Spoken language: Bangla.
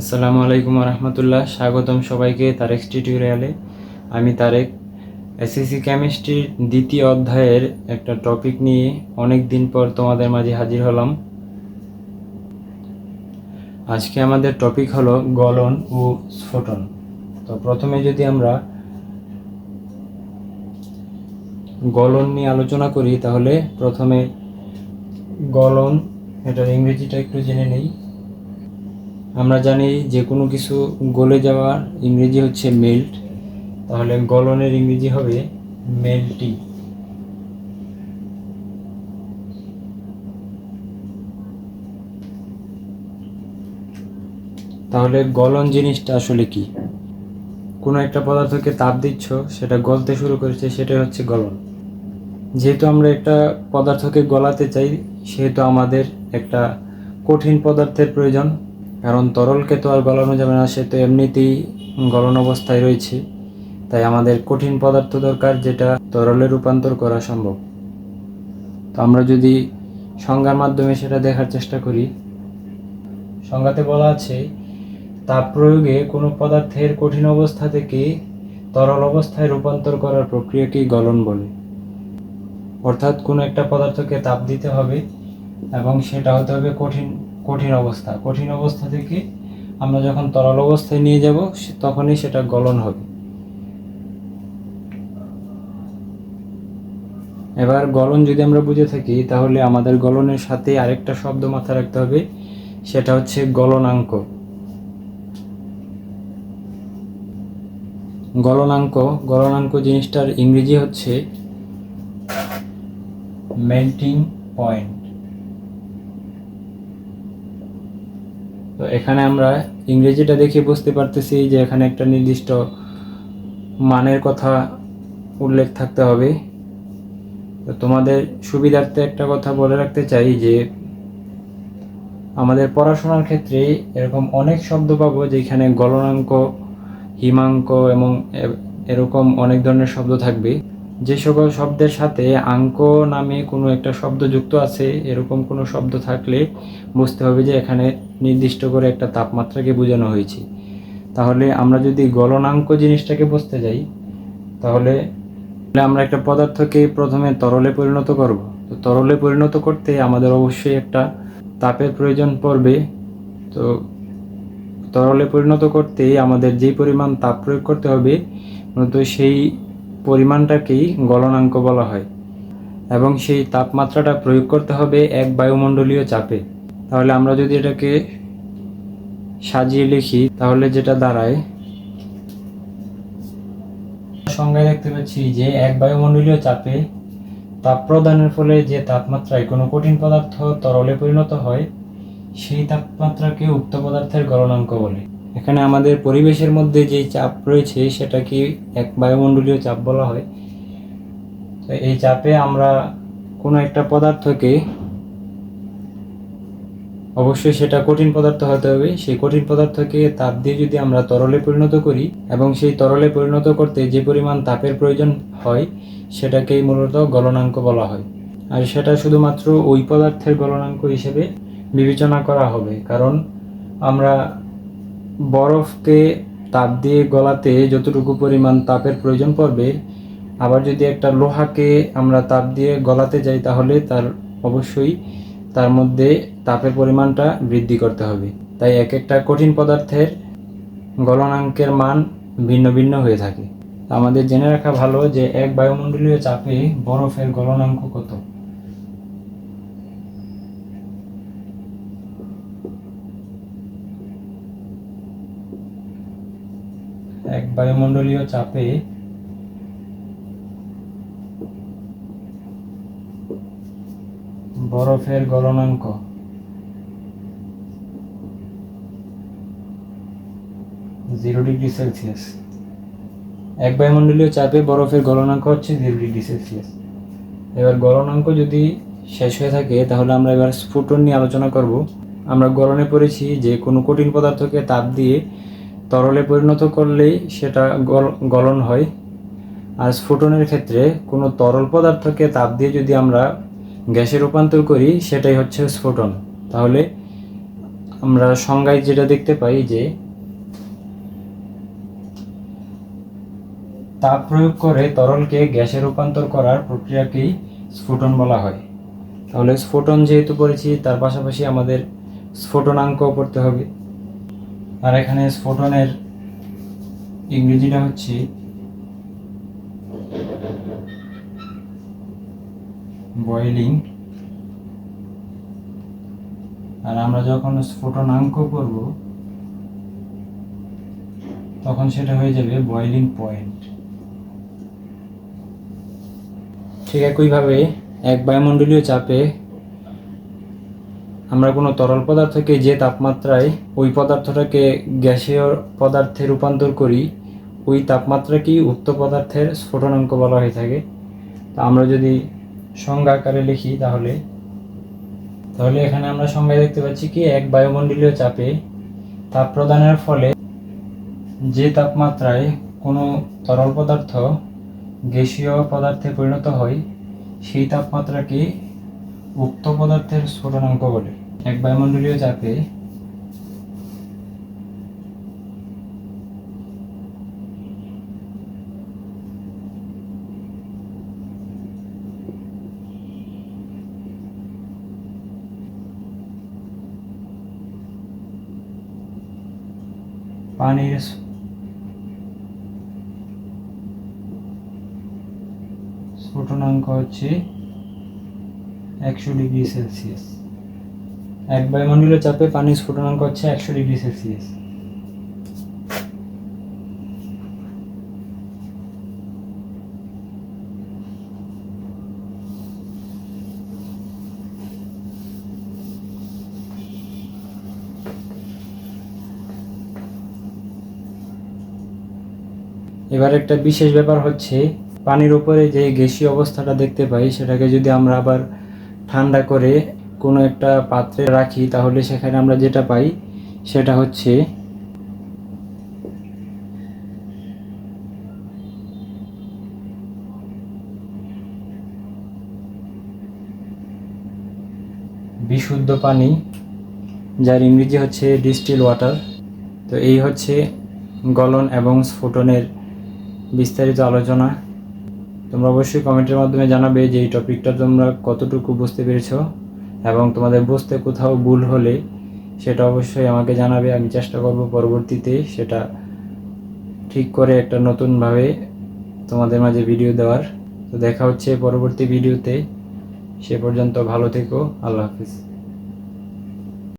আসসালামু আলাইকুম রহমতুল্লাহ স্বাগতম সবাইকে তারেক টিউটোরিয়ালে। আমি তারেক। এসএসসি কেমিস্ট্রির দ্বিতীয় অধ্যায়ের একটা টপিক নিয়ে অনেক দিন পর তোমাদের মাঝে হাজির হলাম। আজকে আমাদের টপিক হলো গলন ও স্ফোটন তো প্রথমে যদি আমরা গলন নিয়ে আলোচনা করি, তাহলে প্রথমে গলন, এটার ইংরেজিটা একটু জেনে নেই। আমরা জানি যে কোনো কিছু গলে যাওয়ার ইংরেজি হচ্ছে মেল্ট তাহলে গলনের ইংরেজি হবে মেল্টিং তাহলে গলন জিনিসটা আসলে কি? কোনো একটা পদার্থকে তাপ দিচ্ছ, সেটা গলতে শুরু করেছে, সেটাই হচ্ছে গলন। যেহেতু আমরা একটা পদার্থকে গলাতে চাই, সেহেতু আমাদের একটা কঠিন পদার্থের প্রয়োজন। কারণ তরলকে তো আর গলানো যাবে না, সে তো এমনিতেই গলন অবস্থায় রয়েছে। তাই আমাদের কঠিন পদার্থ দরকার যেটা তরলে রূপান্তর করা সম্ভব। তো আমরা যদি সংজ্ঞার মাধ্যমে সেটা দেখার চেষ্টা করি। সংজ্ঞাতে বলা আছে, তাপ প্রয়োগে কোনো পদার্থের কঠিন অবস্থা থেকে তরল অবস্থায় রূপান্তর করার প্রক্রিয়াকেই গলন বলে। অর্থাৎ কোনো একটা পদার্থকে তাপ দিতে হবে এবং সেটা হতে হবে কঠিন কঠিন অবস্থা। কঠিন অবস্থা থেকে আমরা যখন তরল অবস্থায় নিয়ে যাব তখনই সেটা গলন হবে। এবার গলন যদি আমরা বুঝে থাকি, তাহলে আমাদের গলনের সাথে আরেকটা শব্দ মাথায় রাখতে হবে, সেটা হচ্ছে গলনাঙ্ক। গলনাঙ্ক গলনাঙ্ক জিনিসটার ইংরেজি হচ্ছে মেল্টিং পয়েন্ট। তো এখানে আমরা ইংরেজিটা দেখে বুঝতে পারতেছি যে এখানে একটা নির্দিষ্ট মানের কথা উল্লেখ থাকতে হবে। তো তোমাদের সুবিধার্থে একটা কথা বলে রাখতে চাই যে, আমাদের পড়াশোনার ক্ষেত্রে এরকম অনেক শব্দ পাবো যেখানে গলনাঙ্ক, হিমাঙ্ক এবং এরকম অনেক ধরনের শব্দ থাকবে। যে সকল শব্দের সাথে আঙ্ক নামে কোনো একটা শব্দ যুক্ত আছে, এরকম কোনো শব্দ থাকলে বুঝতে হবে যে এখানে নির্দিষ্ট করে একটা তাপমাত্রাকে বোঝানো হয়েছে। তাহলে আমরা যদি গলনাঙ্ক জিনিসটাকে বুঝতে যাই, তাহলে আমরা একটা পদার্থকে প্রথমে তরলে পরিণত করব। তো তরলে পরিণত করতে আমাদের অবশ্যই একটা তাপের প্রয়োজন পড়বে। তো তরলে পরিণত করতে আমাদের যে পরিমাণ তাপ প্রয়োগ করতে হবে, মূলত সেই পরিমাণটাকেই গলনাঙ্ক বলা হয়। এবং সেই তাপমাত্রাটা প্রয়োগ করতে হবে এক বায়ুমণ্ডলীয় চাপে। তাহলে আমরা যদি এটাকে সাজিয়ে লিখি, তাহলে যেটা দাঁড়ায় সংজ্ঞায় দেখতে পাচ্ছি যে এক বায়ুমণ্ডলীয় চাপে তাপ প্রদানের ফলে যে তাপমাত্রায় কোনো কঠিন পদার্থ তরলে পরিণত হয়, সেই তাপমাত্রাকে উক্ত পদার্থের গলনাঙ্ক বলে। এখানে আমাদের পরিবেশের মধ্যে যে চাপ রয়েছে, সেটাকে এক বায়ুমণ্ডলীয় চাপ বলা হয়। তো এই চাপে আমরা কোনো একটা পদার্থকে অবশ্যই সেটা কঠিন পদার্থ হতে হবে। সেই কঠিন পদার্থকে তাপ দিয়ে যদি আমরা তরলে পরিণত করি এবং সেই তরলে পরিণত করতে যে পরিমাণ তাপের প্রয়োজন হয়, সেটাকেই মূলত গলনাঙ্ক বলা হয়। আর সেটা শুধুমাত্র ওই পদার্থের গলনাঙ্ক হিসেবে বিবেচনা করা হবে। কারণ আমরা বরফকে তাপ দিয়ে গলাতে যতটুকু পরিমাণ তাপের প্রয়োজন পড়বে, আবার যদি একটা লোহাকে আমরা তাপ দিয়ে গলাতে যাই তাহলে তার অবশ্যই তার মধ্যে তাপের পরিমাণটা বৃদ্ধি করতে হবে। তাই এক একটা কঠিন পদার্থের গলনাঙ্কের মান ভিন্ন ভিন্ন হয়ে থাকে। আমাদের জেনে রাখা ভালো যে এক বায়ুমণ্ডলীয় চাপে বরফের গলনাঙ্ক কত? এক বায়ুমণ্ডলীয় চাপে বরফের গলনাঙ্ক। Zero degree Celsius. এক বায়ুমণ্ডলীয় চাপে বরফের গলনাঙ্ক হচ্ছে জিরো ডিগ্রি সেলসিয়াস। এবার গলনাঙ্ক যদি শেষ হয়ে থাকে, তাহলে আমরা এবার স্ফুটন নিয়ে আলোচনা করব। আমরা গলনে পড়েছি যে কোনো কঠিন পদার্থকে তাপ দিয়ে তরলে পরিণত করলেই সেটা গল- গলন হয়। আর স্ফুটনের ক্ষেত্রে কোনো তরল পদার্থকে তাপ দিয়ে যদি আমরা গ্যাসে রূপান্তর করি, সেটাই হচ্ছে স্ফোটন। তাহলে আমরা সংজ্ঞায় যেটা দেখতে পাই যে তাপ প্রয়োগ করে তরলকে গ্যাসে রূপান্তর করার প্রক্রিয়াকেই স্ফুটন বলা হয়। তাহলে স্ফোটন যেহেতু পড়েছি, তার পাশাপাশি আমাদের স্ফুটনাঙ্ক পড়তে হবে। আর এখানে স্ফোটনের ইংরেজিটা হচ্ছে বয়েলিং আর আমরা যখন স্ফোটনাঙ্ক করব, তখন সেটা হয়ে যাবে বয়েলিং পয়েন্ট ঠিক একইভাবে এক বায়ুমণ্ডলীয় চাপে আমরা কোনো তরল পদার্থকে যে তাপমাত্রায় ওই পদার্থটাকে গ্যাসীয় পদার্থে রূপান্তর করি, ওই তাপমাত্রাকেই উক্ত পদার্থের স্ফোটনাঙ্ক বলা হয়ে থাকে। তা আমরা যদি সংজ্ঞা আকারে লিখি তাহলে। তাহলে এখানে আমরা সংজ্ঞায় দেখতে পাচ্ছি কি, এক বায়ুমণ্ডলীয় চাপে তাপ প্রদানের ফলে যে তাপমাত্রায় কোনো তরল পদার্থ গ্যাসীয় পদার্থে পরিণত হয়, সেই তাপমাত্রাকে উক্ত পদার্থের স্ফুটনাঙ্ক বলে। এক বায়ুমণ্ডলীয় চাপে পানির স্ফোটনাঙ্ক হচ্ছে একশো ডিগ্রি সেলসিয়াস এক বায়ুমণ্ডলের চাপে পানির স্ফুটনাঙ্ক হচ্ছে একশো ডিগ্রি সেলসিয়াস এবার একটা বিশেষ ব্যাপার হচ্ছে, পানির উপরে যে গ্যাসীয় অবস্থাটা দেখতে পাই, সেটাকে যদি আমরা আবার ঠান্ডা করে কোনো একটা পাত্রে রাখি, তাহলে সেখানে আমরা যেটা পাই, সেটা হচ্ছে বিশুদ্ধ পানি, যার ইংরেজি হচ্ছে ডিস্টিল ওয়াটার তো এই হচ্ছে গলন এবং স্ফুটনের বিস্তারিত আলোচনা। তোমরা অবশ্যই কমেন্টের মাধ্যমে জানাবে যে এই টপিকটা তোমরা কতটুকু বুঝতে পেরেছ এবং তোমাদের বুঝতে কোথাও ভুল হলে সেটা অবশ্যই আমাকে জানাবে, আমি চেষ্টা করব পরবর্তীতে সেটা ঠিক করে একটা নতুনভাবে তোমাদের মাঝে ভিডিও দেওয়ার। তো দেখা হচ্ছে পরবর্তী ভিডিওতে। সে পর্যন্ত ভালো থেকো, আল্লাহ হাফিজ।